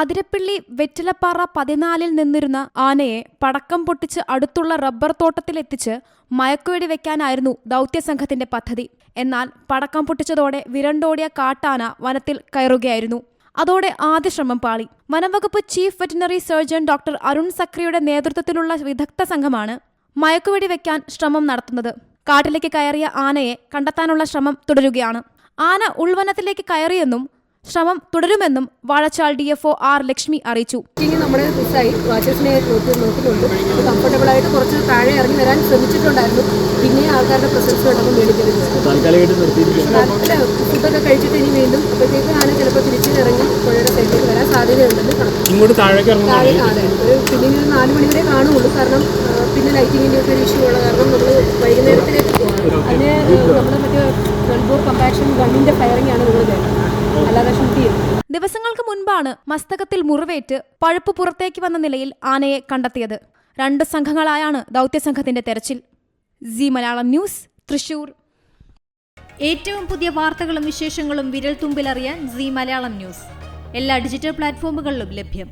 അതിരപ്പിള്ളി വെറ്റിലപ്പാറ പതിനാലിൽ നിന്നിരുന്ന ആനയെ പടക്കം പൊട്ടിച്ച് അടുത്തുള്ള റബ്ബർ തോട്ടത്തിലെത്തിച്ച് മയക്കുവെടി വെക്കാനായിരുന്നു ദൗത്യസംഘത്തിന്റെ പദ്ധതി. എന്നാൽ പടക്കം പൊട്ടിച്ചതോടെ വിരണ്ടോടിയ കാട്ടാന വനത്തിൽ കയറുകയായിരുന്നു. അതോടെ ആദ്യ ശ്രമം പാളി. വനംവകുപ്പ് chief veterinary surgeon doctor Arun സക്രിയുടെ നേതൃത്വത്തിലുള്ള വിദഗ്ധ സംഘമാണ് മയക്കുവെടി വെക്കാൻ ശ്രമം നടത്തുന്നത്. കാട്ടിലേക്ക് കയറിയ ആനയെ കണ്ടെത്താനുള്ള ശ്രമം തുടരുകയാണ്. ആന ഉൾവനത്തിലേക്ക് കയറിയെന്നും ശ്രമം തുടരുമെന്നും Vazhachal D F O R Lakshmi അറിയിച്ചു. നമ്മുടെ മിസ്സായി വാച്ചേഴ്സിനെ നോക്കി നോക്കുന്നുണ്ട്. കംഫർട്ടബിൾ ആയിട്ട് കുറച്ച് താഴെ ഇറങ്ങി വരാൻ ശ്രമിച്ചിട്ടുണ്ടായിരുന്നു. പിന്നെ ആൾക്കാരുടെ പ്രസൻസ് കണ്ടപ്പോൾ മേടിക്കുന്നത് ഫുഡൊക്കെ കഴിച്ചിട്ട് ഇനി വീണ്ടും അപ്പോഴത്തേക്ക് ആന ചിലപ്പോൾ തിരിച്ചിറങ്ങി പുഴയുടെ സൈഡിലേക്ക് വരാൻ സാധ്യതയുണ്ടെന്ന് താഴേക്ക് താഴെ ഒരു പിന്നെ ഒരു നാല് മണി വരെ കാണുള്ളൂ. കാരണം പിന്നെ ലൈറ്റിങ്ങിന്റെ ഒക്കെ ഒരു ഇഷ്യൂ ഉള്ള കാരണം നമ്മൾ വൈകുന്നേരത്തിലേക്ക് പോകണം അതിന് നമ്മുടെ മറ്റേ ഗൺബോർ കമ്പാക്ഷൻ ഗണ്ണിന്റെ ഫയറിംഗ് ആണ് നമ്മൾ കേട്ടത്. ദിവസങ്ങൾക്ക് മുൻപാണ് മസ്തകത്തിൽ മുറിവേറ്റ് പഴുപ്പ് പുറത്തേക്ക് വന്ന നിലയിൽ ആനയെ കണ്ടെത്തിയത്. രണ്ട് സംഘങ്ങളായാണ് ദൗത്യസംഘത്തിന്റെ തെരച്ചിൽ. Zee Malayalam news Thrissur. ഏറ്റവും പുതിയ വാർത്തകളും വിശേഷങ്ങളും വിരൽ തുമ്പിലറിയാൻ സി മലയാളം ന്യൂസ്. എല്ലാ ഡിജിറ്റൽ പ്ലാറ്റ്ഫോമുകളിലും ലഭ്യം.